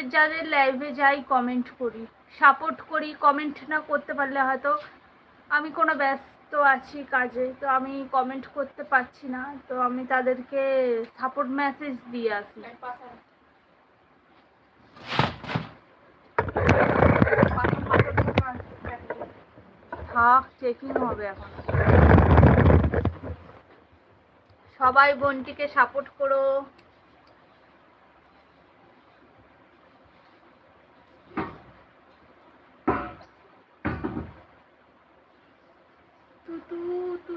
যাদের যাদের লাইভে যাই কমেন্ট করি সাপোর্ট করি কমেন্ট না করতে পারলে হয়তো আমি কোনো ব্যস্ত আছি কাজে, তো আমি কমেন্ট করতে পারছি না, তো আমি তাদেরকে সাপোর্ট মেসেজ দিয়ে আসি। থাক চেকিং হবে এখন। সবাই বোনটিকে সাপোর্ট করো। Mm-hmm.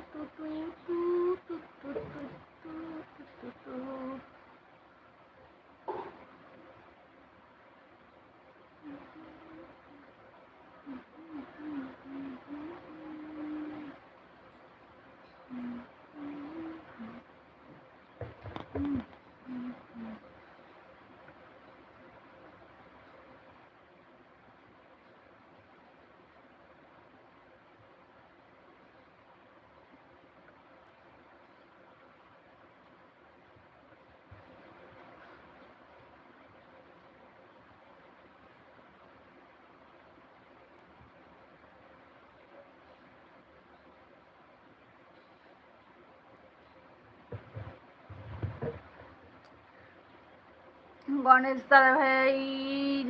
গণেশ দাদা ভাই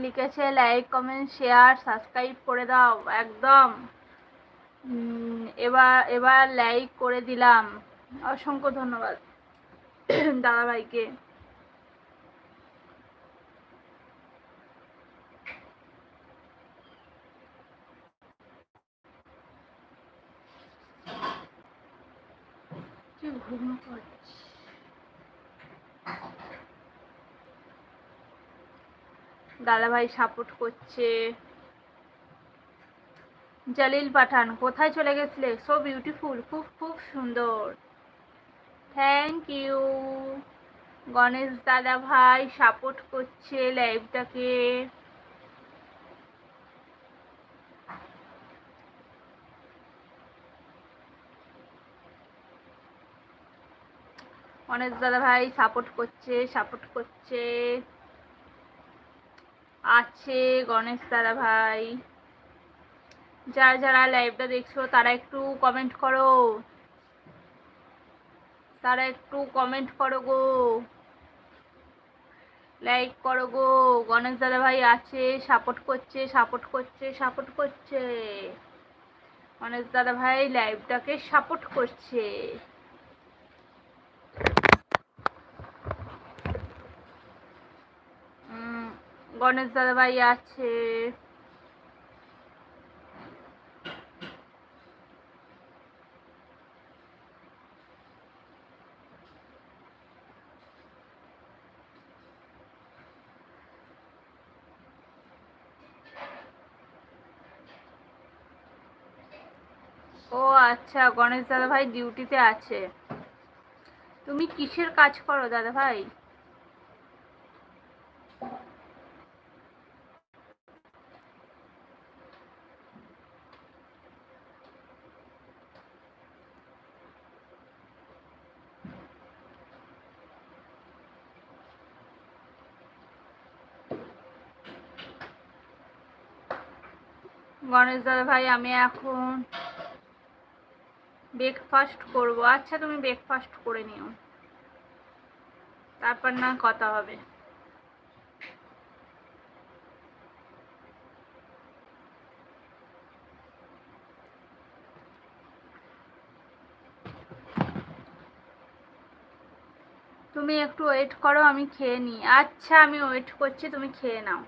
লিখেছে লাইক কমেন্ট শেয়ার সাবস্ক্রাইব করে দাও, একদম। এবার এবার লাইক করে দিলাম। অসংখ্য ধন্যবাদ দাদা ভাইকে। ঘুম পাচ্ছে দাদাভাই সাপোর্ট করছে। জালিল পাঠান, কোথায় চলে গেছিলে? সো বিউটিফুল খুব খুব সুন্দর। থ্যাংক ইউ গণেশ দাদা ভাই সাপোর্ট করছে লাইভটাকে গণেশ দাদা ভাই সাপোর্ট করছে সাপোর্ট করছে। আছে, গণেশ দাদা ভাই। যারা যারা লাইভটা দেখছ, তারা একটু কমেন্ট করো। তারা একটু কমেন্ট করো গো। লাইক করো গো। গণেশ দাদা ভাই আছে সাপোর্ট করছে সাপোর্ট করছে সাপোর্ট করছে। গণেশ দাদা ভাই লাইভটাকে সাপোর্ট করছে। গণেশ দাদা ভাই আছে। ও আচ্ছা গণেশ দাদা ভাই ডিউটিতে আছে। তুমি কিসের কাজ করো দাদা গণেশ দাদা ভাই, আমি এখন ব্রেকফাস্ট করব। আচ্ছা তুমি ব্রেকফাস্ট করে নিও। তারপর না কথা হবে। তুমি একটু ওয়েট করো, আমি খেয়ে নিই। আচ্ছা আমি ওয়েট করছি, তুমি খেয়ে নাও।